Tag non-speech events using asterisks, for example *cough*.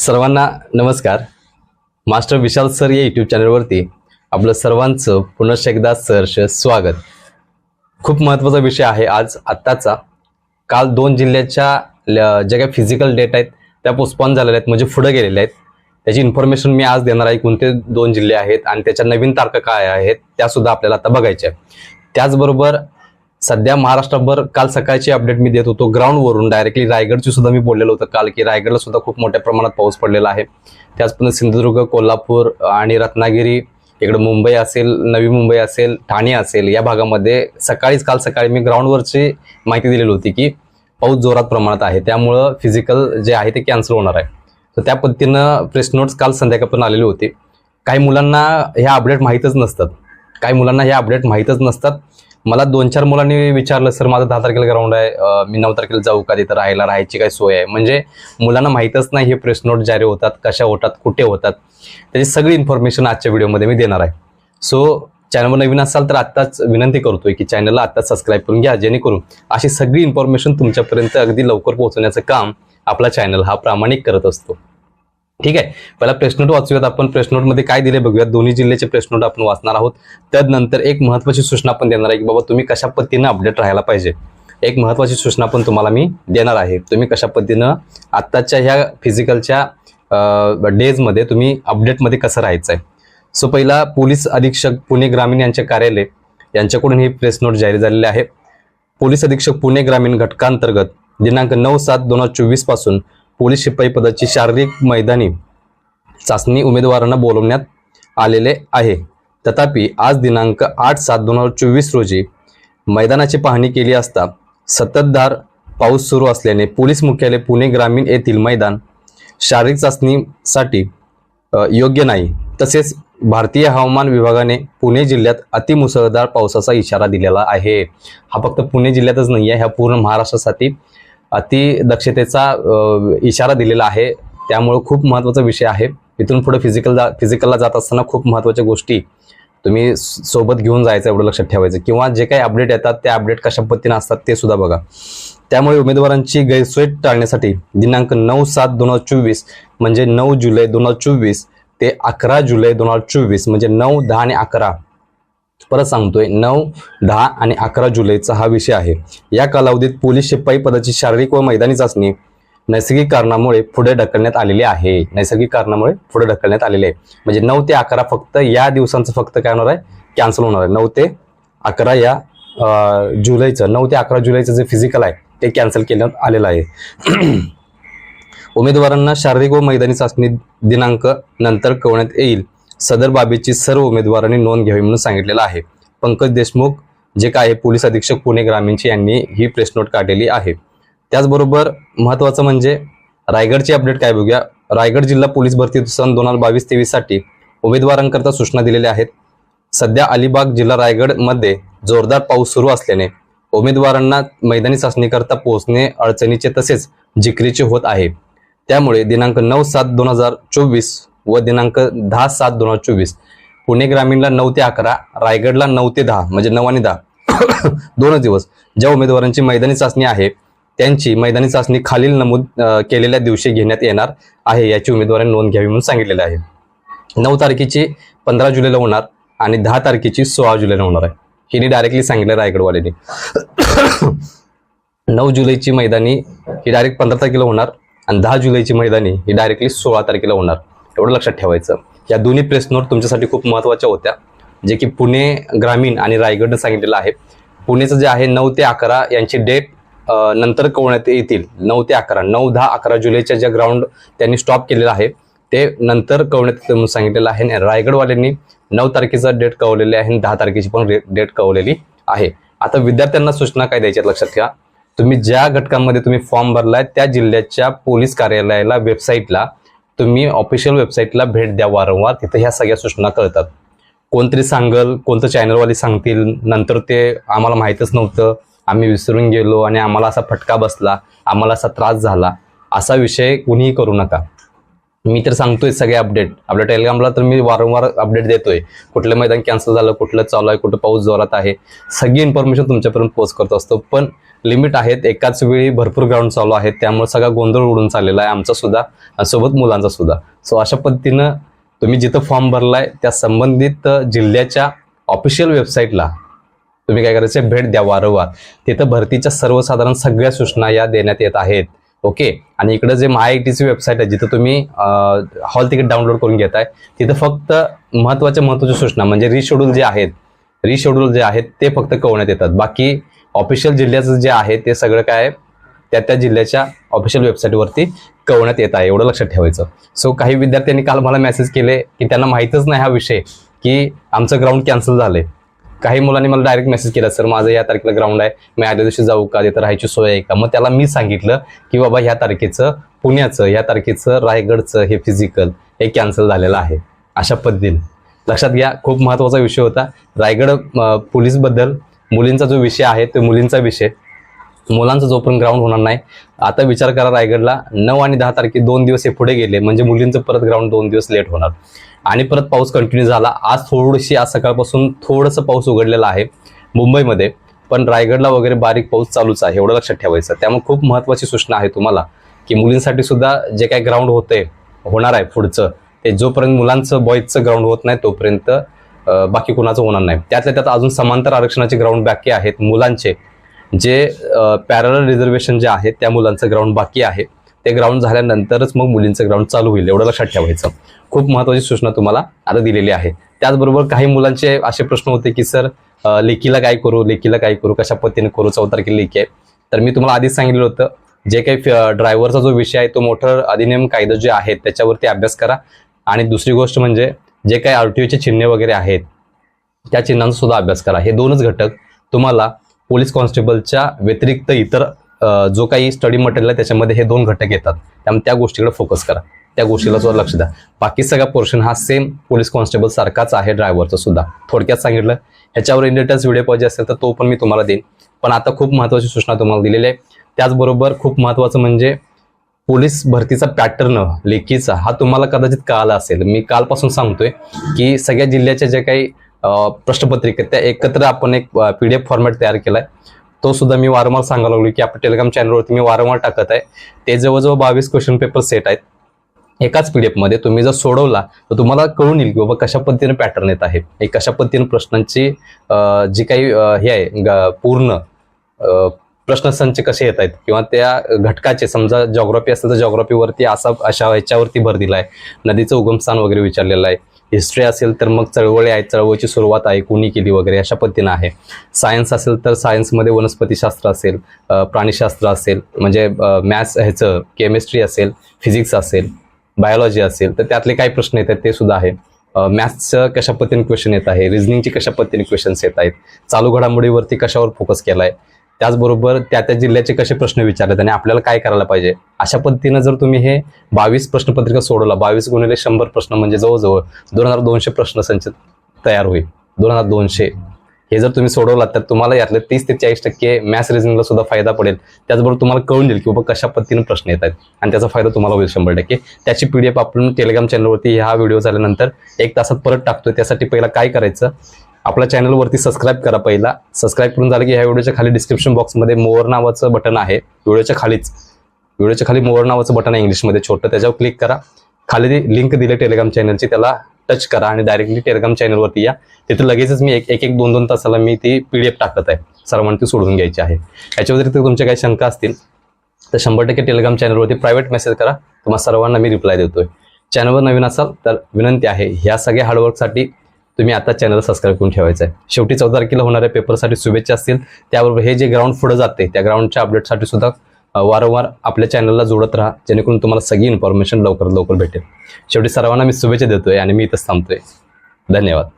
सर्वांना नमस्कार. Master Vishal sir या यूट्यूब चॅनलवरती आपलं सर्वांचं पुनश्च एकदा सहर्ष स्वागत. खूप महत्त्वाचा विषय आहे आज आत्ताचा. काल दोन जिल्ह्याच्या ल- ज्या काही फिजिकल डेट आहेत त्या पोस्टपॉन झालेल्या आहेत म्हणजे पुढे गेलेल्या आहेत. त्याची इन्फॉर्मेशन मी आज देणार आहे कोणते दोन जिल्हे आहेत आणि त्याच्या नवीन तारखा काय आहेत त्यासुद्धा आपल्याला आता बघायच्या आहेत. त्याचबरोबर सध्या महाराष्ट्रभर काल सकाळची अपडेट मी देत होतो. ग्राउंडवरून डायरेक्टली रायगडची सुद्धा मी बोललेलो होतं काल की रायगडला सुद्धा खूप मोठ्या प्रमाणात पाऊस पडलेला आहे. त्याचप्रमाणे सिंधुदुर्ग कोल्हापूर आणि रत्नागिरी इकडे मुंबई असेल नवी मुंबई असेल ठाणे असेल या भागामध्ये सकाळीच काल सकाळी मी ग्राउंडवरची माहिती दिलेली होती की पाऊस जोरात प्रमाणात आहे. त्यामुळं फिजिकल जे आहे ते कॅन्सल होणार आहे. तर त्या पद्धतीनं प्रेस नोट्स काल संध्याकाळपर्यंत आलेले होते. काही मुलांना ह्या अपडेट माहीतच नसतात. काही मुलांना ह्या अपडेट माहीतच नसतात. मला दोन चार मुलांनी विचारलं सर माझं दहा तारखेला ग्राउंड आहे मी नऊ तारखेला जाऊ का? तिथं राहायला राहायची काय सोय आहे? म्हणजे मुलांना माहीतच नाही हे प्रेस नोट जारी होतात कशा होतात कुठे होतात. त्याची सगळी इन्फॉर्मेशन आजच्या व्हिडिओमध्ये मी देणार आहे. सो चॅनलवर नवीन असाल तर आत्ताच विनंती करतोय की चॅनलला आत्ताच सबस्क्राईब करून घ्या जेणेकरून अशी सगळी इन्फॉर्मेशन तुमच्यापर्यंत अगदी लवकर पोहोचवण्याचं काम आपला चॅनल हा प्रामाणिक करत असतो. ठीक आहे? पहिला प्रेसनोट वाचूयात आपण. प्रेस नोटमध्ये काय दिले बघूयात. दोन्ही जिल्ह्याचे प्रेसनोट आपण वाचणार आहोत. त्यानंतर एक महत्वाची सूचना पण देणार आहे की बाबा तुम्ही कशा पद्धतीनं अपडेट राहायला पाहिजे. एक महत्वाची सूचना पण तुम्हाला मी देणार आहे. तुम्ही कशा पद्धतीनं आत्ताच्या ह्या फिजिकलच्या डेजमध्ये तुम्ही अपडेटमध्ये कसं राहायचं आहे सो पहिला पोलीस अधीक्षक पुणे ग्रामीण यांचे कार्यालय यांच्याकडून ही प्रेस नोट जारी झालेली आहे. पोलीस अधीक्षक पुणे ग्रामीण घटकांतर्गत दिनांक नऊ सात दोन हजार चोवीसपासून पोलीस शिपाई पदाची शारीरिक मैदानी चाचणी उमेदवारांना बोलवण्यात आलेले आहे. तथापि आज दिनांक आठ सात दोन हजार चोवीस रोजी मैदानाची पाहणी केली असता सततधार पाऊस सुरू असल्याने पोलीस मुख्यालय पुणे ग्रामीण येथील मैदान शारीरिक चाचणीसाठी योग्य नाही. तसेच भारतीय हवामान विभागाने पुणे जिल्ह्यात अतिमुसळधार पावसाचा इशारा दिलेला आहे. हा फक्त पुणे जिल्ह्यातच नाही आहे ह्या पूर्ण महाराष्ट्रासाठी अति दक्षतेचा इशारा दिलेला आहे. त्यामुळे खूप महत्त्वाचा विषय आहे. इथून पुढे फिजिकल जा फिजिकलला जात असताना खूप महत्त्वाच्या गोष्टी तुम्ही सोबत घेऊन जायचं एवढं लक्षात ठेवायचं. किंवा जे काही अपडेट येतात ते अपडेट कशा पद्धतीने असतात ते सुद्धा बघा. त्यामुळे उमेदवारांची गैरसोय टाळण्यासाठी दिनांक नऊ सात दोन हजार चोवीस म्हणजे नऊ जुलै दोन हजार चोवीस ते अकरा जुलै दोन हजार चोवीस म्हणजे नऊ दहा आणि अकरा परत सांगतोय नऊ दहा आणि अकरा जुलैचा हा विषय आहे. या कालावधीत पोलीस शिपाई पदाची शारीरिक व मैदानी चाचणी नैसर्गिक कारणामुळे पुढे ढकलण्यात आलेली आहे. नैसर्गिक कारणामुळे पुढे ढकलण्यात आलेली आहे. म्हणजे नऊ ते अकरा फक्त या दिवसांचं फक्त काय होणार आहे? कॅन्सल होणार आहे. नऊ ते अकरा या जुलैचं नऊ ते अकरा जुलैचं जे फिजिकल आहे ते कॅन्सल केलं आलेलं आहे. *clears throat* उमेदवारांना शारीरिक व मैदानी चाचणी दिनांक नंतर कळवण्यात येईल. सदर बाबीची सर्व उमेदवारांनी नोंद घ्यावी म्हणून सांगितलेलं आहे. पंकज देशमुख जे काय आहे पोलीस अधीक्षक पुणे ग्रामीणची यांनी ही प्रेस नोट काढलेली आहे. त्याचबरोबर महत्वाचं म्हणजे रायगडची अपडेट काय बघूया. रायगड जिल्हा पोलीस भरती सन दोन हजार बावीस तेवीससाठी उमेदवारांकरता सूचना दिलेल्या आहेत. सध्या अलिबाग जिल्हा रायगडमध्ये जोरदार पाऊस सुरू असल्याने उमेदवारांना मैदानी चाचणीकरता पोहोचणे अडचणीचे तसेच जिकरीचे होत आहे. त्यामुळे दिनांक नऊ सात दोन हजार चोवीस व दिनांक दहा सात दोन हजार चोवीस. पुणे ग्रामीणला नऊ ते अकरा रायगडला नऊ ते दहा म्हणजे नऊ आणि दहा. *coughs* दोनच दिवस. ज्या उमेदवारांची मैदानी चाचणी आहे त्यांची मैदानी चाचणी खालील नमूद केलेल्या दिवशी घेण्यात येणार आहे याची उमेदवारांनी नोंद घ्यावी म्हणून सांगितलेलं आहे. नऊ तारखेची पंधरा जुलैला होणार आणि दहा तारखेची सोळा जुलैला होणार आहे. हिने डायरेक्टली सांगितलं रायगडवाल्याने. *coughs* नऊ जुलैची मैदानी ही डायरेक्ट पंधरा तारखेला होणार आणि दहा जुलैची मैदानी ही डायरेक्टली सोळा तारखेला होणार. एवढं लक्षात ठेवायचं. या दोन्ही प्रेस नोट तुमच्यासाठी खूप महत्त्वाच्या होत्या. जे की पुणे ग्रामीण आणि रायगडनं सांगितलेलं आहे. पुणेचं जे आहे नऊ ते अकरा यांची डेट नंतर कळवण्यात येतील. नऊ ते अकरा नऊ दहा अकरा जुलैच्या ज्या ग्राउंड त्यांनी स्टॉप केलेलं आहे ते नंतर कळवण्यात येतं म्हणून सांगितलेलं आहे. रायगडवाल्यांनी नऊ तारखेचा डेट कळवलेली आहे आणि दहा तारखेची पण डेट कळवलेली आहे. आता विद्यार्थ्यांना सूचना काय द्यायच्या लक्षात घ्या तुम्ही ज्या घटकांमध्ये तुम्ही फॉर्म भरलाय त्या जिल्ह्याच्या पोलीस कार्यालयाला वेबसाईटला तुम्ही ऑफिशियल वेबसाईटला भेट द्या वारंवार. तिथे ह्या सगळ्या सूचना कळतात. कोणतरी सांगल कोणतं चॅनलवाले सांगतील नंतर ते आम्हाला माहीतच नव्हतं. आम्ही विसरून गेलो आणि आम्हाला असा फटका बसला आम्हाला असा त्रास झाला. असा विषय कुणीही करू नका. मी तर सांगतोय सगळे अपडेट आपल्या टेलिग्रामला तर मी वारंवार अपडेट देतोय. कुठलं मैदान कॅन्सल झालं कुठलं चालू आहे कुठं पाऊस जोरात आहे. सगळी इन्फॉर्मेशन तुमच्यापर्यंत पोस्ट करत असतो. पण लिमिट आहेत एकाच वेळी भरपूर ग्राउंड चालू आहेत त्यामुळे सगळा गोंधळ उडून चाललेला आहे आमचा सुद्धा सोबत मुलांचा सुद्धा. सो अशा पद्धतीनं तुम्ही जिथं फॉर्म भरलाय त्या संबंधित जिल्ह्याच्या ऑफिशियल वेबसाईटला तुम्ही काय करायचं भेट द्या वारंवार. तिथं भरतीच्या सर्वसाधारण सगळ्या सूचना या देण्यात येत आहेत. ओके आणि इकडे जे माय टीची वेबसाईट आहे जिथं तुम्ही हॉल तिकीट डाउनलोड करून घेताय तिथं फक्त महत्त्वाच्या महत्त्वाच्या सूचना म्हणजे रिशेड्यूल जे आहेत रिशेड्यूल जे आहेत ते फक्त कळवण्यात येतात. बाकी ऑफिशियल जिल्ह्याचं जे आहे ते सगळं काय त्या त्या जिल्ह्याच्या ऑफिशियल वेबसाईटवरती कळवण्यात येत आहे एवढं लक्षात ठेवायचं. सो काही विद्यार्थ्यांनी काल मला मेसेज केले की त्यांना माहीतच नाही हा विषय की आमचं ग्राउंड कॅन्सल झालंय. काही मुलांनी मला डायरेक्ट मेसेज केला सर माझं या तारखेला ग्राउंड आहे. मी आदल्या दिवशी जाऊ का? तिथं राहायची सोय आहे का? मग त्याला मी सांगितलं की बाबा ह्या तारखेचं पुण्याचं ह्या तारखेचं रायगडचं हे फिजिकल हे कॅन्सल झालेलं आहे. अशा पद्धतीने. लक्षात घ्या खूप महत्त्वाचा विषय होता. रायगड पोलीसबद्दल मुलींचा जो विषय आहे तो मुलींचा विषय. मुलांचा जोपर्यंत ग्राउंड होणार नाही आता विचार करा रायगडला नऊ आणि दहा तारखे दोन दिवस हे पुढे गेले म्हणजे मुलींचं परत ग्राउंड दोन दिवस लेट होणार. आणि परत पाऊस कंटिन्यू झाला. आज थोडीशी आज सकाळपासून थोडंसं पाऊस उघडलेला आहे मुंबईमध्ये पण रायगडला वगैरे बारीक पाऊस चालूच आहे एवढं लक्षात ठेवायचं. त्यामुळे खूप महत्वाची सूचना आहे तुम्हाला की मुलींसाठी सुद्धा जे काही ग्राउंड होते होणार आहे पुढचं ते जोपर्यंत मुलांचं बॉईजचं ग्राउंड होत नाही तोपर्यंत बाकी कुणाचं होणार नाही. त्यातल्या त्यात अजून समांतर आरक्षणाचे ग्राउंड बाकी आहेत मुलांचे. जे पॅरल रिझर्वेशन जे आहे त्या मुलांचं ग्राउंड बाकी आहे. ते ग्राउंड झाल्यानंतरच मग मुलींचं ग्राउंड चालू होईल एवढं लक्षात ठेवायचं. खूप महत्वाची सूचना तुम्हाला आता दिलेली आहे. त्याचबरोबर काही मुलांचे असे प्रश्न होते की सर लेखीला लेकीला काय करू लेकीला काय करू कशा पद्धतीने करू चौदा तारखेला लेखी आहे. तर मी तुम्हाला आधीच सांगितलं होतं जे काही ड्रायव्हरचा जो विषय आहे तो मोटर अधिनियम कायदा जे आहेत त्याच्यावरती अभ्यास करा. आणि दुसरी गोष्ट म्हणजे जे काही आरटीओचे चिन्हे वगैरे आहेत त्या चिन्हांचा सुद्धा अभ्यास करा. हे दोनच घटक तुम्हाला पोलीस कॉन्स्टेबलच्या व्यतिरिक्त इतर जो काही स्टडी मटेरियल आहे त्याच्यामध्ये हे दोन घटक येतात. त्यामुळे त्या गोष्टीकडे फोकस करा. त्या गोष्टीला सुद्धा लक्ष द्या. बाकी सगळा पोर्शन हा सेम पोलीस कॉन्स्टेबल सारखाच आहे ड्रायव्हरचा सुद्धा. थोडक्यात सांगितलं ह्याच्यावर इन डिटेल्स व्हिडिओ पाहिजे असेल तर तो पण मी तुम्हाला देईन. पण आता खूप महत्वाची सूचना तुम्हाला दिलेली आहे. त्याचबरोबर खूप महत्वाचं म्हणजे पोलीस भरतीचा पॅटर्न लेखीचा हा तुम्हाला कदाचित कळाला असेल. मी कालपासून सांगतोय की सगळ्या जिल्ह्याच्या ज्या काही प्रश्नपत्रिका त्या एकत्र आपण एक पी डी एफ फॉर्मॅट तयार केलाय. तो सुद्धा मी वारंवार सांगायला लागलो की आपल्या टेलिग्राम चॅनलवरती मी वारंवार टाकत आहे. ते जवळजवळ बावीस क्वेश्चन पेपर सेट आहेत. एकाच पी डी एफमध्ये तुम्ही जर सोडवला तर तुम्हाला कळून येईल की बाबा कशा पद्धतीने पॅटर्न येत आहे. एक कशा पद्धतीने प्रश्नांची जी काही हे आहे ग- पूर्ण प्रश्नसंच कसे येत आहेत? किंवा त्या घटकाचे समजा जॉग्रॉफी असेल तर जॉग्रॉफीवरती असा अशा ह्याच्यावरती भर दिला आहे नदीचं उगमस्थान वगैरे विचारलेलं आहे. हिस्ट्री असेल तर मग चळवळी आहेत चळवळीची सुरुवात आहे कोणी केली वगैरे अशा पद्धतीनं आहे. सायन्स असेल तर सायन्समध्ये वनस्पतीशास्त्र असेल प्राणीशास्त्र असेल म्हणजे मॅथ्स ह्याचं केमिस्ट्री असेल फिजिक्स असेल बायोलॉजी असेल तर त्यातले काही प्रश्न येत आहेत ते सुद्धा आहे. मॅथ्सचं कशा पद्धतीने क्वेश्चन येत आहे? रिझनिंगचे कशा पद्धतीने क्वेश्चन्स येत आहेत? चालू घडामोडीवरती कशावर फोकस केला आहे त्याचबरोबर त्या त्या जिल्ह्याचे कसे प्रश्न विचारलेत आणि आपल्याला काय करायला पाहिजे अशा पद्धतीनं जर तुम्ही हे बावीस प्रश्नपत्रिका सोडवला बावीस गुणिले शंभर प्रश्न म्हणजे जवळजवळ दोन हजार दोनशे प्रश्न संच तयार होईल. दोन हजार दोनशे. हे जर तुम्ही सोडवलात तर तुम्हाला यातले तीस ते चाळीस टक्के मॅथ्स रिझनिंगला सुद्धा फायदा पडेल. त्याचबरोबर तुम्हाला कळून येईल की बाबा कशा पद्धतीने प्रश्न येत आहेत आणि त्याचा फायदा तुम्हाला होईल शंभर टक्के. त्याची पी डी एफ आपण टेलिग्राम चॅनलवरती हा व्हिडिओ झाल्यानंतर एक तासात परत टाकतोय. त्यासाठी पहिला काय करायचं आपल्या चॅनलवरती सबस्क्राईब करा पहिला. सबस्क्राईब करून झालं की ह्या व्हिडिओच्या खाली डिस्क्रिप्शन बॉक्समध्ये मोर नावाचं बटन आहे. व्हिडिओच्या खालीच. व्हिडिओच्या खाली मोर नावाचं बटन आहे इंग्लिशमध्ये छोटं. त्याच्यावर क्लिक करा. खाली लिंक दिली टेलिग्राम चॅनलची त्याला टच करा आणि डायरेक्टली टेलिग्राम चॅनलवरती या. तिथे लगेचच मी एक एक एक दोन दोन तासाला मी ती पीडीएफ टाकत आहे. सर्वांना ती सोडून घ्यायची आहे. याच्या व्यतिरिक्त तुमच्या काही शंका असतील तर शंभर टक्के टेलिग्राम चॅनलवरती प्रायव्हेट मेसेज करा. तुम्हाला सर्वांना मी रिप्लाय देतोय. चॅनलवर नवीन असाल तर विनंती आहे ह्या सगळ्या हार्डवर्कसाठी तुम्ही आता चॅनल सबस्क्राईब करून ठेवायचं आहे शेवटी चौदा तारखेला होणाऱ्या पेपरसाठी शुभेच्छा असतील. त्याबरोबर हे जे ग्राउंड पुढे जाते त्या ग्राउंडच्या अपडेटसाठी सुद्धा वारंवार आपल्या चॅनलला जोडत राहा जेणेकरून तुम्हाला सगळी इन्फॉर्मेशन लवकर लवकर भेटेल. शेवटी सर्वांना मी शुभेच्छा देतोय आणि मी इथंच थांबतोय. धन्यवाद.